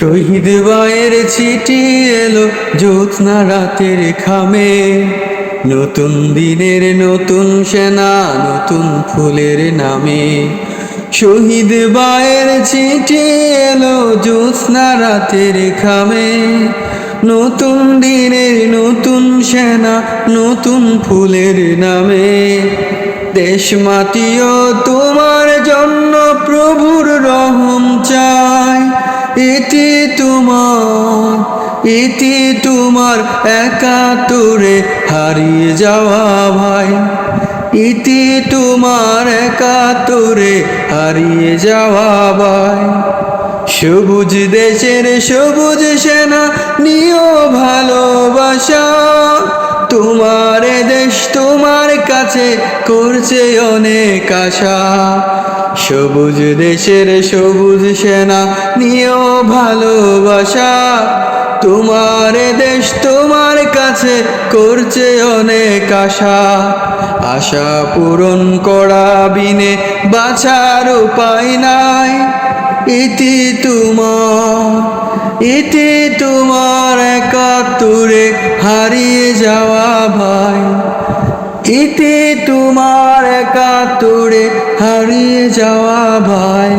শহীদ বায়ের চিঠি এলো জ্যোৎস্না রাতের খামে। নতুন দিনের নতুন সেনা, নতুন ফুলের নামে। শহীদ বায়ের চিঠি এলো জ্যোৎস্না রাতের খামে। নতুন দিনের নতুন সেনা, নতুন ফুলের নামে। দেশ মাটিও তোমার এটি তোমার একাত্তরে হারিয়ে যাওয়া ভাই। ইতি তোমার একাত্তরে হারিয়ে যাওয়া ভাই। সবুজ দেশের সবুজ সেনা, নিও ভালোবাসা। তোমার দেশ, তোমার কাছে করছে অনেক আশা। সবুজ দেশের সবুজ সেনা নিয়েও ভালোবাসা। তোমার দেশ তোমার কাছে করছে অনেক আশা। আশা পূরণ করা বিনে বাছার উপায় নাই। ইতি তোমার ইতি তোমার একাত্তরে হারিয়ে যাওয়া ভাই। ইতি তোমার একাত্তরে হারিয়ে যাওয়া ভাই।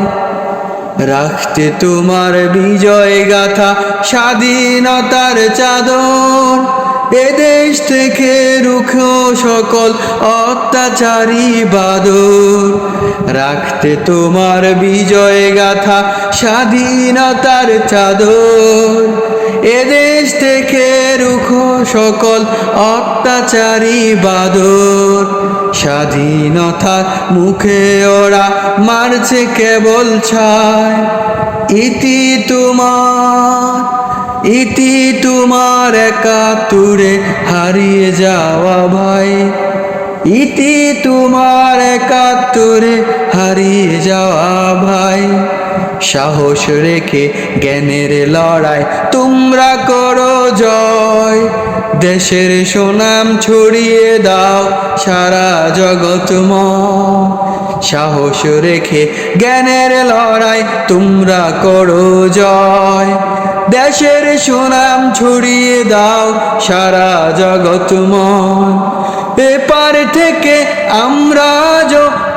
রাখতে তোমার বিজয় গাথা স্বাধীনতার চাদর। এদেশ থেকে রুখো সকল অত্যাচারী বাদর। রাখতে তোমার বিজয় গাথা স্বাধীনতার চাদর। এদেশ থেকে রুখো সকল অত্যাচারী বাদর। স্বাধীনতার মুখে ওরা মারছে কেবল ছায় ইতি তোমার ইতি তোমার একাত্তরে হারিয়ে যাওয়া ভাই। ইতি তোমার একাত্তরে সাহস রেখে জ্ঞানের লড়াই তোমরা করো জয়। দেশের সুনাম ছড়িয়ে দাও সারা জগৎময় সাহস রেখে জ্ঞানের লড়াই তোমরা করো জয়। দেশের সুনাম ছড়িয়ে দাও সারা জগৎময় এপার থেকে আমরা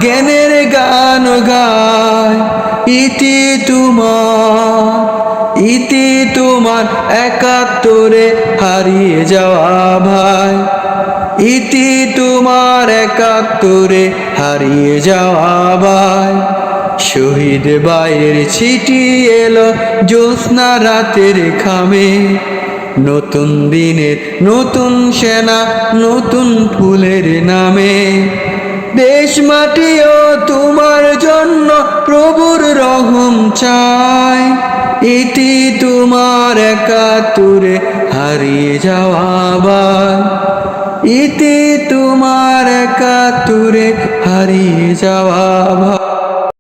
জ্ঞানের গান গাই। ইতি তোমার ইতি তোমার একাত্তরে হারিয়ে যাওয়া ভাই। ইতি তোমার একাত্তরে হারিয়ে যাওয়া ভাই। শহীদ বাইয়ের ছিটি এলো জ্যোৎস্না রাতের খামে। নতুন দিনের নতুন সেনা, নতুন ফুলের নামে। দেশ মাটিও চাই এটি তোমার একাতুরে হারিয়ে যাওয়া ভাই ইতি তোমার একাতুরে হারিয়ে যাওয়া